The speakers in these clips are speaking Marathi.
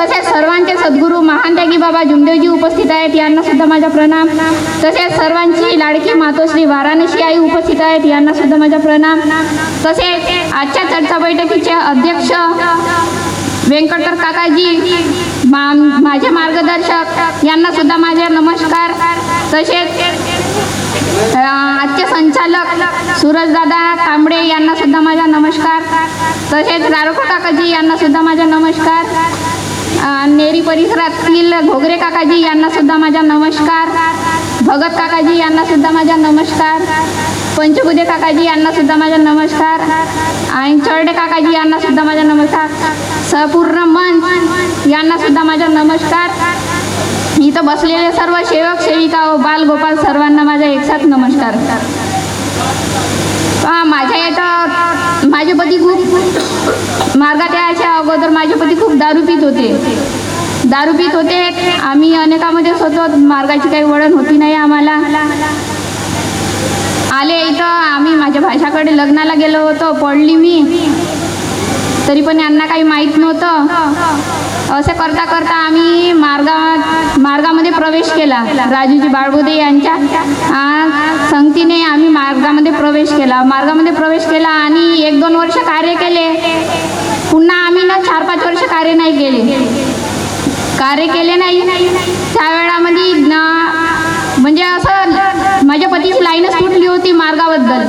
तसेच सर्वांचे सद्गुरू महान त्यागी बाबा जुमदेवजी उपस्थित आहेत. यांना सुद्धा माझा प्रणाम. तसेच सर्वांची लाडकी मातोश्री वाराणसी आई उपस्थित आहेत. यांना सुद्धा माझा प्रणाम. तसेच आजच्या चर्चा बैठकीचे अध्यक्ष व्यंकटर काकाजी मा माझे मार्गदर्शक यांना सुद्धा माझे नमस्कार. तसेच आजचे संचालक सूरजदादा कांबळे यांना सुद्धा माझा नमस्कार. तसेच रारोखा काकाजी यांना सुद्धा माझा नमस्कार. नेरी परिसरातील घोगरे काकाजी यांना सुद्धा माझा नमस्कार. भगत काकाजी यांना सुद्धा माझा नमस्कार. पंचगुदे काकाजी यांना सुद्धा माझा नमस्कार. आणि चरडे काकाजी यांना सुद्धा माझा नमस्कार. सपूर्ण मंच यांना सुद्धा माझा नमस्कार. इथं बसलेले सर्व सेवक सेविका व बालगोपाल सर्वांना माझा एकसाथ नमस्कार. माझ्या इथं माझे पती खूप मार्गात यायच्या अगोदर माझे पती खूप दारू पित होते. दारू पित होते. आम्ही अनेकामध्येच होतो मार्गाची काही वळण होती नाही आम्हाला. आले इथं आम्ही माझ्या भाषाकडे लग्नाला गेलो होतो पडली मी. तरी पण यांना काही माहीत नव्हतं. असं करता करता आम्ही मार्गा मार्गामध्ये प्रवेश केला. राजूजी बाळबोदे यांच्या संगतीने आम्ही मार्गामध्ये प्रवेश केला. मार्गामध्ये प्रवेश केला आणि एक दोन वर्ष कार्य केले. पुन्हा आम्ही ना चार पाच वर्ष कार्य नाही केले. कार्य केले नाही. त्या वेळामध्ये ना म्हणजे असं माझ्या पतीची लाईनच सुटली होती मार्गाबद्दल.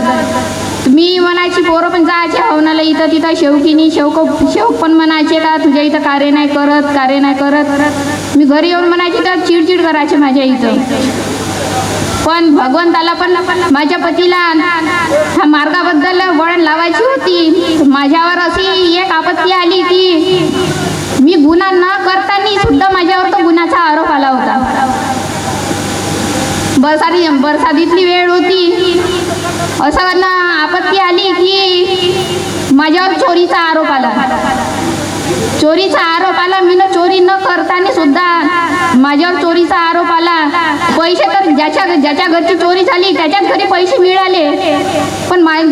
मी म्हणायची पोरं पण जायचे हो, हवनाला इथं तिथं शेवकीनी शेवक शेवक पण म्हणायचे का तुझ्या इथं कार्य नाही करत कार्य नाही करत. मी घरी येऊन म्हणायची तर चिडचिड करायचे माझ्या इथं. पण भगवंताला पण माझ्या पतीला ह्या मार्गाबद्दल वळण लावायची होती. माझ्यावर अशी एक आपत्ती आली की मी गुन्हा न करताना सुद्धा माझ्यावर तो गुन्ह्याचा आरोप आला होता. बरसाती बरसातीतली वेळ होती. असं ना आपत्ती आली की माझ्यावर चोरीचा आरोप आला. चोरीचा आरोप आला मी न चोरी न करताना सुद्धा माझ्यावर चोरीचा आरोप आला. पैसे तर ज्याच्या ज्याच्या घरची चोरी झाली त्याच्याच घरी पैसे मिळाले. पण माय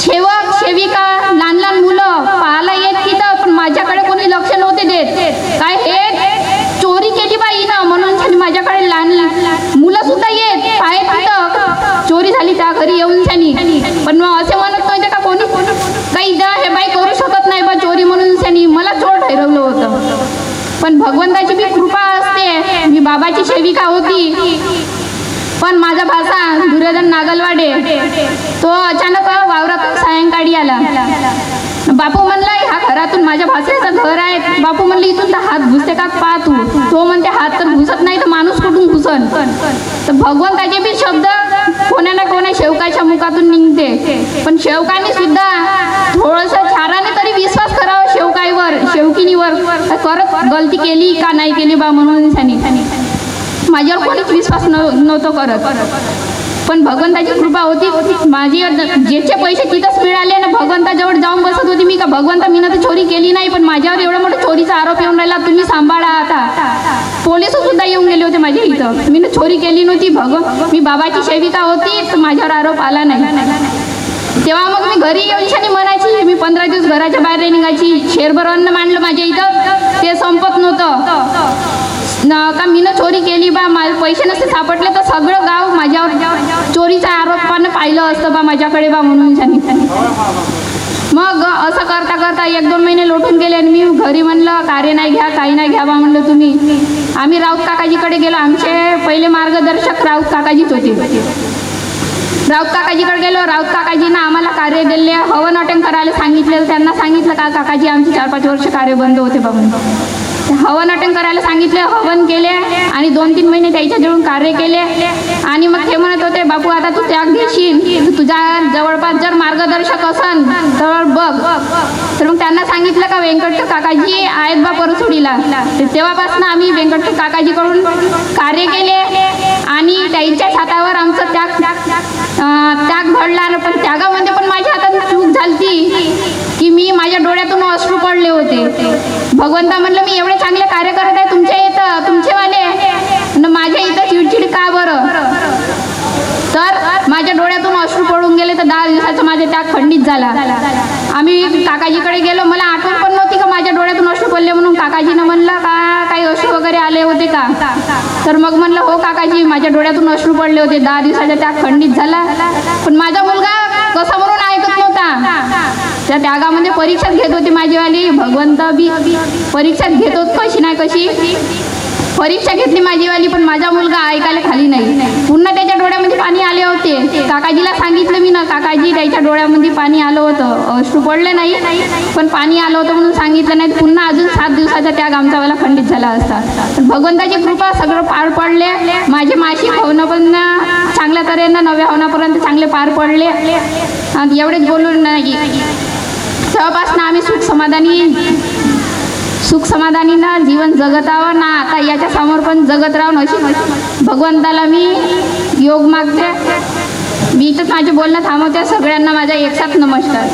सेवक सेविका लहान लहान मुलं पाहायला येत तिथं पण माझ्याकडे कोणी लक्ष नव्हते देत. काय हे चोरी केली बाई ना म्हणून त्यांनी माझ्याकडे लहान मुलं सुद्धा येत पाय तिथं चोरी झाली त्या घरी येऊन त्यांनी पण मग असे म्हणत नव्हते का कोणी काही द्या हे बाई करू शकत नाही बा चोरी म्हणून त्यांनी फिरवलं होतं. पण भगवंताची बी कृपा असते. मी बाबाची सेविका होती. पण माझा भासा दुर्योधन नागलवाडे तो अचानक वावरातून सायंकाळी आला. बापू म्हणला ह्या घरातून माझ्या भाषेचं घर आहे. बापू म्हणले इथून तर हात घुसते का पा तू? तो म्हणते हात तर घुसत नाही तर माणूस कुठून घुसन? तर भगवंताचे बी शब्द कोणा ना कोणा शेवकाच्या मुखातून निघते. पण शेवकाने सुद्धा थोडस छाराने तरी विश्वास करावा शेवकाईवर शेवकिनीवर करत गलती केली का नाही केली बा म्हणून त्यांनी माझ्यावर कोणीच विश्वास नव्हतो करत. पण भगवंताची कृपा होती. माझी ज्याचे पैसे तिथंच मिळाले ना भगवंताजवळ जाऊन बसत होती मी का? भगवंता मी तर चोरी केली नाही पण माझ्यावर एवढा मोठा चोरीचा आरोप येऊन राहिला. तुम्ही सांभाळा आता. पोलीस सुद्धा येऊन गेले होते माझ्या इथं. मी ना चोरी केली नव्हती. भगव मी बाबाची सेविका होती तर माझ्यावर आरोप आला नाही. तेव्हा मग मी घरी येऊन म्हणायची मी पंधरा दिवस घराच्या बाहेर नाही निघायची शेरभर अन्न मांडलं माझ्या इथं. ते संपत नव्हतं. न का मीनं चोरी केली बा? माझे पैसे नसते सापडले तर सगळं गाव माझ्यावर चोरीचा आरोपानं पाहिलं असतं बा माझ्याकडे बा म्हणून सांगितलं. मग असं करता करता एक दोन महिने लोटून गेले आणि मी घरी म्हणलं कार्य नाही घ्या काही नाही घ्या बा म्हणलं तुम्ही. आम्ही राऊत काकाजीकडे गेलो. आमचे पहिले मार्गदर्शक राऊत काकाजीच होते. राऊत काकाजीकडे गेलो. राऊत काकाजीनं आम्हाला कार्य दिले हवन अटेंड करायला सांगितलेलं. त्यांना सांगितलं का काकाजी आमचे चार पाच वर्ष कार्य बंद होते बघून. हवन अटेंड करायला सांगितले. हवन केले आणि दोन तीन महिने त्याच्या जवळून कार्य केले. आणि मग ते म्हणत होते बापू आता तू त्याग घेशील तुझ्या जवळपास जर मार्गदर्शक असन तर बघ. तर मग त्यांना सांगितलं का व्यंकट काकाजी आहेत बा परसुडीला तेव्हापासून आम्ही व्यंकट काकाजीकडून कार्य केले. आणि त्याच्या छातावर आमचं त्याग त्याग घडला पण त्यागामध्ये पण माझ्या हातात चूक झालती की मी माझ्या डोळ्यातून अश्रू पडले होते. भगवंता म्हणलं मी एवढे चांगले कार्य करत आहे तुमच्या इथं तुमचेवाले न माझ्या इथं चिडचिड का बरं? तर माझ्या डोळ्यातून अश्रू पडून गेले तर दहा दिवसाचा माझा त्याग खंडित झाला. आम्ही काकाजीकडे गेलो. मला आठवण पण नव्हती का माझ्या डोळ्यातून अश्रू पडले म्हणून काकाजीनं म्हणलं का काही अश्रू वगैरे आले होते का तर मग म्हणलं हो काकाजी माझ्या डोळ्यातून अश्रू पडले होते. दहा दिवसाच्या त्या खंडित झाला. पण माझा मुलगा कसा म्हणून ऐकत नव्हता. त्या त्यागामध्ये परीक्षाच घेत होती माझीवाली भगवंत बी परीक्षाच घेत होत कशी नाही कशी. परीक्षा घेतली माझीवाली पण माझा मुलगा ऐकायला खाली नाही. पुन्हा त्याच्या डोळ्यामध्ये पाणी आले होते. काकाजीला सांगितलं मी ना काकाजी त्याच्या डोळ्यामध्ये पाणी आलं होतं. अश्रू पडले नाही पण पाणी आलं होतं म्हणून सांगितलं नाही. पुन्हा अजून सात दिवसाचा त्याग आमचा खंडित झाला असता. भगवंताची कृपा सगळं पार पडले. माझे माशी होणं पण चांगल्या तऱ्हेनं नव्या होण्यापर्यंत चांगले पार पडले. एवढेच बोलून नाही. तेव्हापासून आम्ही सुख समाधानी सुख समाधानीनं जीवन जगत ना आता याच्या समोर पण जगत राहून अशी भगवंताला मी योग मागते. मी तर माझे बोलणं थांबवते. सगळ्यांना माझा एकसाथ नमस्कार.